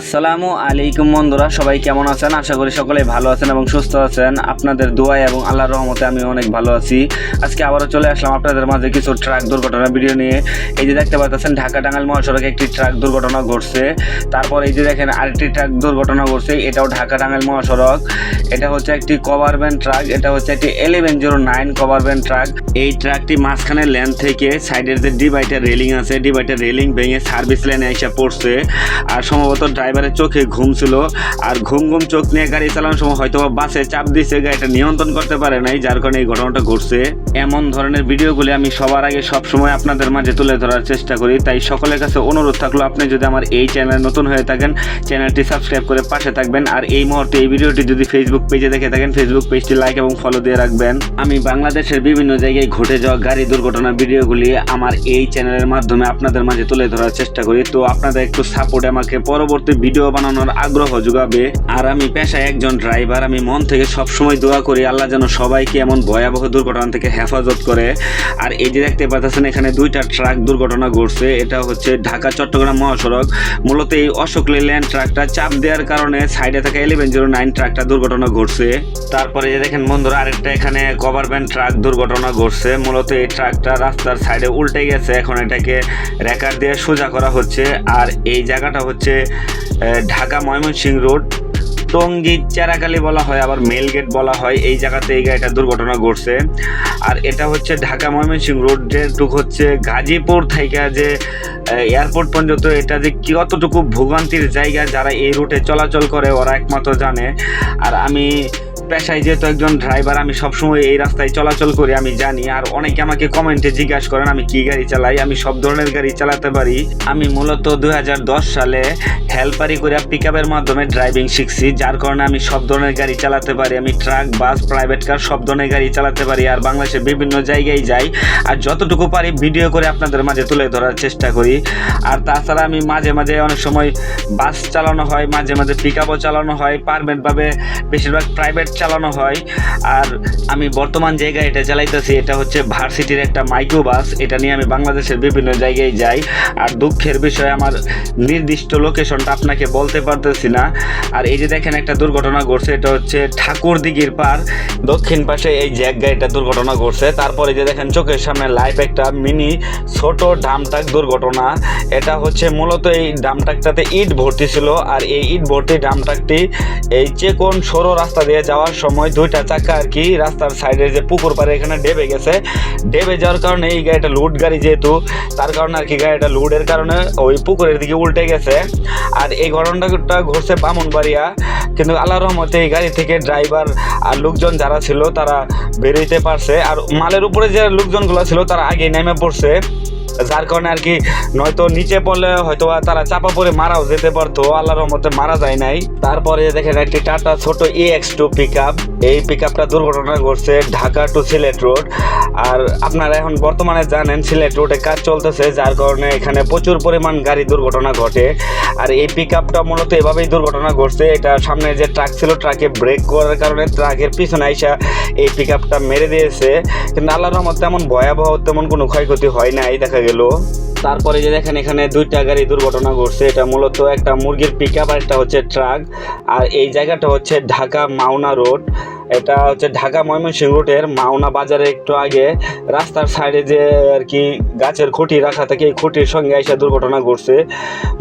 আসসালামু আলাইকুম বন্ধুরা, সবাই কেমন আছেন? আশা করি সকলে ভালো আছেন এবং সুস্থ আছেন। আপনাদের দোয়া এবং আল্লাহর রহমতে আমি অনেক ভালো আছি। আজকে আবারও চলে আসলাম আপনাদের মাঝে কিছু ট্রাক দুর্ঘটনা ভিডিও নিয়ে। এই যে দেখতে পাচ্ছেন ঢাকা টাঙ্গাইল মহাসড়কে একটি ট্রাক দুর্ঘটনা ঘটছে। তারপর এই যে দেখেন, আরেকটি ট্রাক দুর্ঘটনা ঘটছে। এটাও ঢাকা টাঙ্গাইল মহাসড়ক। এটা হচ্ছে একটি কভার ভ্যান ট্রাক, এটা হচ্ছে একটি eleven zero nine cover van truck. এই ট্রাকটি মাঝখানে লেন থেকে সাইডের যে ডিভাইটার রেলিং আছে ডিভাইটার রেলিং ভেঙে সার্ভিস লেনে এসে পড়ছে। আর সম্ভবত ড্রাইভারের চোখে ঘুম ছিল। আর ঘুম ঘুম চোখ নিয়ে গাড়ি চালানোর সময় হয়তো বাসে চাপ দিছে, গাড়িটা নিয়ন্ত্রণ করতে পারে নাই, যার কারণে এই ঘটনাটা ঘটছে। এমন ধরনের ভিডিওগুলি আমি সবার আগে সব সময় আপনাদের মাঝে তুলে ধরার চেষ্টা করি। তাই সকলের কাছে অনুরোধ থাকল, আপনি যদি আমার এই চ্যানেলে নতুন হয়ে থাকেন চ্যানেলটি সাবস্ক্রাইব করে পাশে থাকবেন। আর এই মুহূর্তে এই ভিডিওটি যদি ফেসবুক পেজে দেখে থাকেন ফেসবুক পেজটি লাইক এবং ফলো দিয়ে রাখবেন। আমি বাংলাদেশের বিভিন্ন জায়গায় ঘটে যাওয়া গাড়ি দুর্ঘটনা ভিডিওগুলি আমার এই চ্যানেলের মাধ্যমে আপনাদের মাঝে তুলে ধরার চেষ্টা করি। তো আপনাদের একটু সাপোর্ট আমাকে পরবর্তী ভিডিও বানানোর আগ্রহ যোগাবে। আর আমি পেশায় একজন ড্রাইভার, আমি মন থেকে সবসময় দোয়া করি, আল্লাহ যেন সবাইকে এমন ভয়াবহ দুর্ঘটনা থেকে হেফাজত করে। আর এই যে দেখতে পাচ্ছেন, এখানে দুইটা ট্রাক দুর্ঘটনা ঘটছে। এটা হচ্ছে ঢাকা, চট্টগ্রাম মহাসড়ক। মূলত এই অশোক লেল্যান্ড ট্রাকটা চাপ দেওয়ার কারণে সাইডে থাকা ইলেভেন জিরো নাইন ট্রাকটা দুর্ঘটনা ঘটছে। তারপরে যে দেখেন বন্ধুরা, আরেকটা এখানে কভার ট্রাক দুর্ঘটনা ঘটছে। মূলত এই ট্রাকটা রাস্তার সাইডে উল্টে গেছে। এখন এটাকে রেকার দিয়ে সোজা করা হচ্ছে। আর এই জায়গাটা হচ্ছে ঢাকা ময়মনসিংহ রোড টঙ্গী চেরাকালি বলা হয়, আবার মেল গেট বলা হয়। এই জায়গাতে এই গাড়িটা দুর্ঘটনা ঘটছে। আর এটা হচ্ছে ঢাকা ময়মনসিংহ রোড, যেটুক হচ্ছে গাজীপুর থেকে যে এয়ারপোর্ট পর্যন্ত এটা যে কতটুকু ভোগান্তির জায়গা যারা এই রুটে চলাচল করে, ওরা একমাত্র জানে। আর আমি পেশায় যেহেতু একজন ড্রাইভার আমি সবসময় এই রাস্তায় চলাচল করি, আমি জানি। আর অনেকে আমাকে কমেন্টে জিজ্ঞাসা করেন, আমি কি গাড়ি চালাই? আমি সব ধরনের গাড়ি চালাতে পারি। আমি মূলত দু হাজার দশ সালে হেল্পারি করে পিক আপের মাধ্যমে ড্রাইভিং শিখছি, যার কারণে আমি সব ধরনের গাড়ি চালাতে পারি। আমি ট্রাক বাস প্রাইভেট কার সব ধরনের গাড়ি চালাতে পারি। আর বাংলাদেশের বিভিন্ন জায়গায় যাই। আর যতটুকু পারি ভিডিও করে আপনাদের মাঝে তুলে ধরার চেষ্টা করি। আর তাছাড়া আমি মাঝে মাঝে অনেক সময় বাস চালানো হয়, মাঝে মাঝে পিক চালানো হয়। পারমেন্টভাবে বেশিরভাগ প্রাইভেট চালানো হয়। আর আমি বর্তমান যে গাড়িটা চালাইতেছি, এটা হচ্ছে ভার্সিটির একটা মাইক্রো বাস এটা নিয়ে আমি বাংলাদেশের বিভিন্ন জায়গায় যাই। আর দুঃখের বিষয়, আমার নির্দিষ্ট লোকেশনটা আপনাকে বলতে পারতেছি না। আর এই যে দেখেন একটা দুর্ঘটনা ঘটছে, এটা হচ্ছে ঠাকুর দিঘির পার। দক্ষিণ পাশে এই জ্যাক গাড়িটা দুর্ঘটনা ঘটছে। তারপরে যে দেখেন চোখের সামনে লাইভ একটা মিনি ছোট ডামটাক দুর্ঘটনা। এটা হচ্ছে মূলত এই ডামটাকটাতে ইট ভর্তি ছিল। আর এই ইট ভর্তি ডামটাকটি এই চেকন সরো রাস্তা দিয়ে যাওয়ার সময় দুইটা চাকা আর কি রাস্তার সাইডে যে পুকুর পাড়ে এখানে ডেবে গেছে। ডেবে যাওয়ার কারণে এই গাড়িটা লুট গাড়ি যেহেতু, তার কারণে আর কি গাড়িটা লুডের কারণে ওই পুকুরের দিকে উল্টে গেছে। আর এই ঘটনাটা ঘটছে বামনবাড়িয়া। কিন্তু আল্লাহ রহমতে এই গাড়ি থেকে ড্রাইভার আর লোকজন যারা ছিল, তারা বেরোইতে পারছে। আর মালের উপরে যে লোকজনগুলো ছিল, তারা আগে নেমে পড়ছে। যার কারণে আর কি নয়তো নিচে পড়লে হয়তো তারা চাপা পড়ে মারাও যেতে পারতো, আল্লাহর রহমতে মারা যায় নাই। তারপরে দেখেন একটি টাটা ছোট E X two pick up এই পিক আপটা দুর্ঘটনা ঘটছে ঢাকা টু সিলেট রোড আর আপনারা এখন বর্তমানে জানেন সিলেট রোডে কাজ চলতেছে, যার কারণে এখানে প্রচুর পরিমাণ গাড়ি দুর্ঘটনা ঘটে। আর এই পিক আপটা মূলত এভাবেই দুর্ঘটনা ঘটছে, এটা সামনে যে ট্রাক ছিল ট্রাকে ব্রেক করার কারণে ট্রাকের পিছনে আইসা এই পিক আপটা মেরে দিয়েছে। কিন্তু আল্লাহর রহমত তেমন ভয়াবহ তেমন কোনো ক্ষয়ক্ষতি হয় নাই, দেখা গেল। তারপরে যে দেখেন এখানে দুইটা গাড়ি দুর্ঘটনা ঘটছে। এটা মূলত একটা মুরগির পিক আপ আর একটা হচ্ছে ট্রাক আর এই জায়গাটা হচ্ছে ঢাকা মাওনা রোড। এটা হচ্ছে ঢাকা ময়মনসিংহ রোডের মাওনা বাজারে একটু আগে, রাস্তার সাইডে যে আর কি গাছের খুঁটি রাখা থাকে এই খুঁটির সঙ্গে এসে দুর্ঘটনা ঘটছে।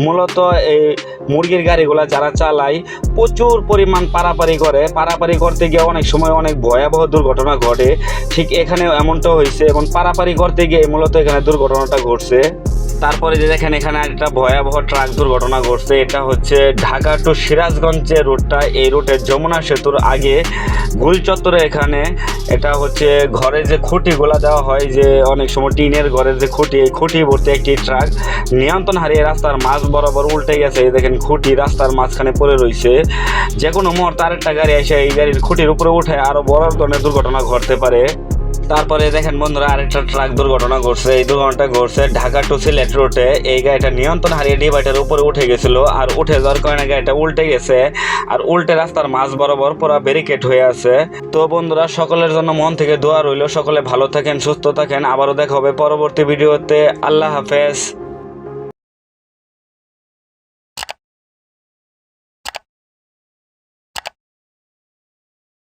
মূলত এই মুরগির গাড়িগুলা যারা চালায়, প্রচুর পরিমাণ পারাপারি করে। পারাপারি করতে গিয়ে অনেক সময় অনেক ভয়াবহ দুর্ঘটনা ঘটে। ঠিক এখানেও এমনটা হয়েছে এবং পারাপারি করতে গিয়ে মূলত এখানে দুর্ঘটনাটা ঘটছে। তারপরে যে দেখেন এখানে একটা ভয়াবহ ট্রাক দুর্ঘটনা ঘটছে, এটা হচ্ছে ঢাকা টু সিরাজগঞ্জ যে রুটটা এই রুটে যমুনা সেতুর আগে গুল চত্বরে এখানে এটা হচ্ছে ঘরে যে খুঁটিগুলা দেওয়া হয় যে অনেক সময় টিনের ঘরের যে খুঁটি, এই খুঁটি ভর্তি একটি ট্রাক নিয়ন্ত্রণ হারিয়ে রাস্তার মাঝ বরাবর উল্টে গেছে। দেখেন খুঁটি রাস্তার মাঝখানে পড়ে রয়েছে। যে কোনো মুহূর্তে আরেকটা গাড়ি এসে এই গাড়ির খুঁটির উপরে উঠে আরও বড় ধরনের দুর্ঘটনা ঘটতে পারে। তারপরে দেখেন বন্ধুরা, আরেকটা ট্রাক দুর্ঘটনা ঘটছে। এই দুর্ঘটনাটা ঘটছে ঢাকা টু সিলেট রোডে এই গাড়িটা নিয়ন্ত্রণ হারিয়ে ডিভাইডার উপরে উঠে গেছিল আর উঠে যাওয়ার কারণে গাড়িটা উল্টে গেছে আর উল্টে রাস্তার মাঝ বরাবর পুরা ব্যারিকেড হয়ে আছে। তো বন্ধুরা, সকলের জন্য মন থেকে দোয়া রইল। সকলে ভালো থাকেন, সুস্থ থাকেন। আবারও দেখা হবে পরবর্তী ভিডিওতে। আল্লাহ হাফেজ।